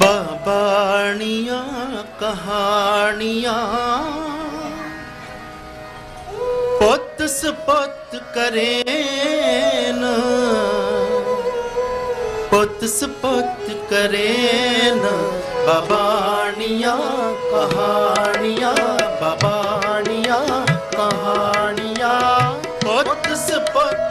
ਬਾਬਾਣੀਆਂ ਕਹਾਣੀਆਂ। ਪੁੱਤ ਸਪੁੱਤ ਕਰੇਨ। ਪੁੱਤ ਸਪੁੱਤ ਕਰੇਨ। ਬਾਬਾਣੀਆਂ ਕਹਾਣੀਆਂ ਬਾਬਾਣੀਆਂ ਕਹਾਣੀਆਂ। ਪੁੱਤ ਸਪੁੱਤ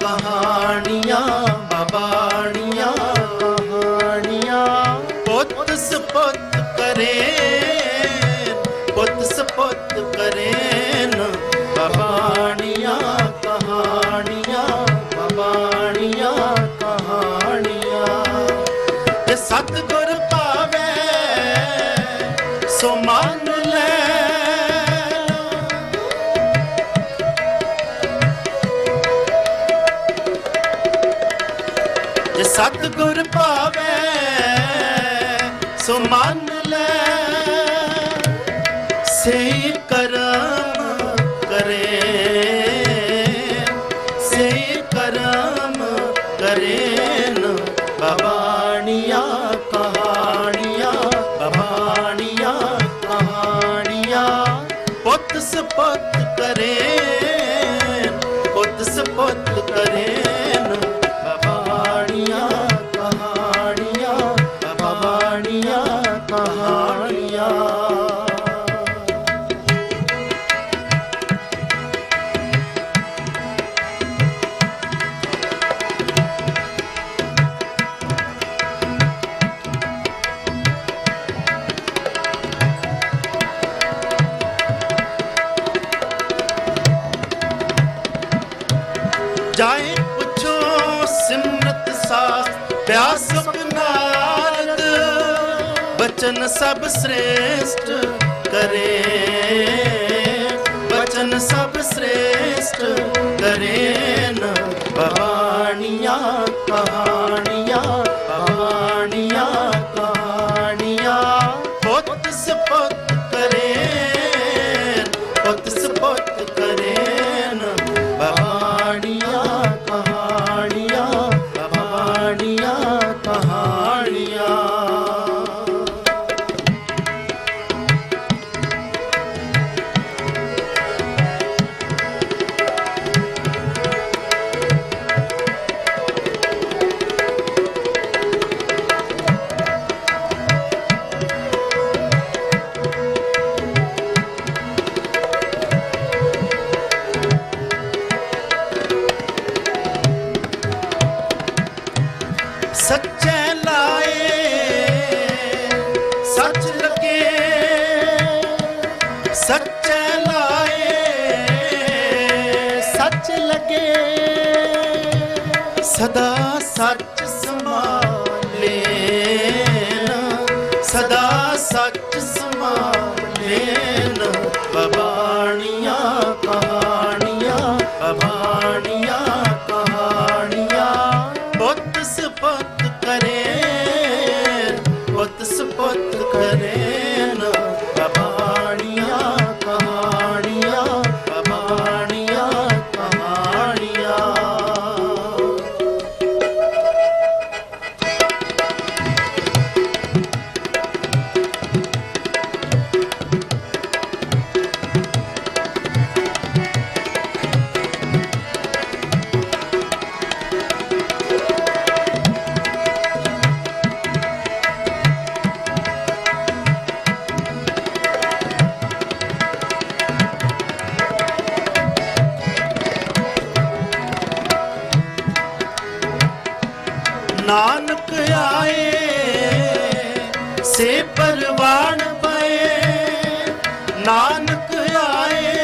ਕਹਾਣੀਆਂ ਬਾਬਾਣੀਆਂ ਕਹਾਣੀਆਂ। ਪੁੱਤ ਸਪੁੱਤ ਕਰੇ ਜੇ ਸਤਿਗੁਰ ਭਾਵੇ ਸੋ ਮੰਨ ਲੈ ਸੇ ਕਰਮ ਕਰੇ ਸੇ ਕਰਮ ਕਰੇ ਕਰੇਨ ਬਾਬਾਣੀਆਂ ਕਹਾਣੀਆਂ ਬਾਬਾਣੀਆਂ ਕਹਾਣੀਆਂ। ਪੁੱਤ ਸਪੁੱਤ ਕਰੇ, ਪੁੱਤ ਸਪੁੱਤ ਕਰੇਨ ਬਚਨ ਸਭ ਸ੍ਰੇਸ਼ਟ ਕਰੇ ਬਚਨ ਸਭ ਸ੍ਰੇਸ਼ਟ ਸੱਚੇ ਲਾਏ, ਸੱਚ ਲਗੇ, ਸੱਚੇ ਲਾਏ, ਸੱਚ ਲਗੇ। ਸਦਾ ਸੱਚ ਸੰਭਾਲੇ ਸਦਾ ਸੱਚ ਸੰਭਾਲੇ ਬਾਬਾਣੀਆਂ ਸੇ ਪਰਵਾਣ ਪਏ ਨਾਨਕ ਆਏ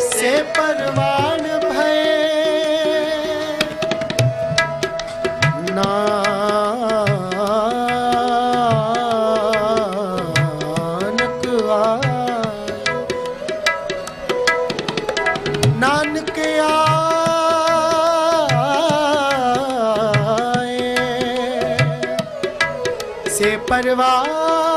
ਸੇ ਪਰਵਾਣ ਭਏ ਨਾ ਸੇ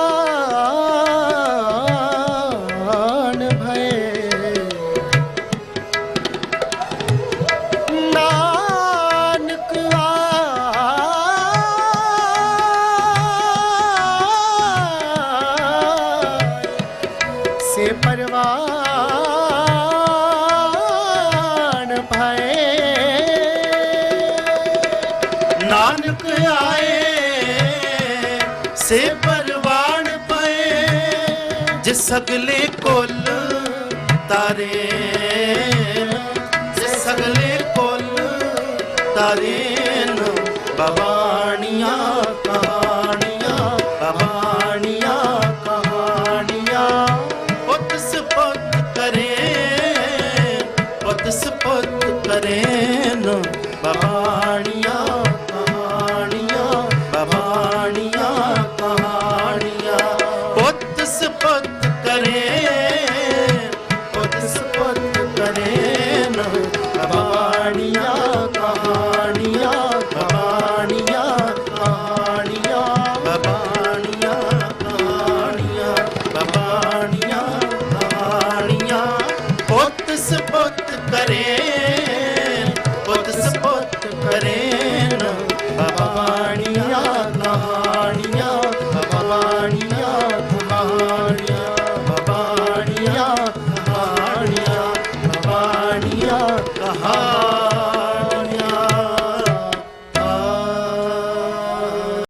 ਸਗਲੇ ਕੁੱਲ ਤਾਰੇ ਜਿਸ ਸਗਲੇ ਕੁੱਲ ਤਾਰੇ ਨੂੰ। ਬਵਾਣੀਆਂ ਕਹਾਣੀਆਂ ਬਵਾਣੀਆਂ ਕਹਾਣੀਆਂ। ਪੁੱਤ ਸਪੁੱਤ ਕਰੇ ਪੁੱਤ ਸਪੁੱਤ ਕਰੇ। ਬਵਾਣੀਆਂ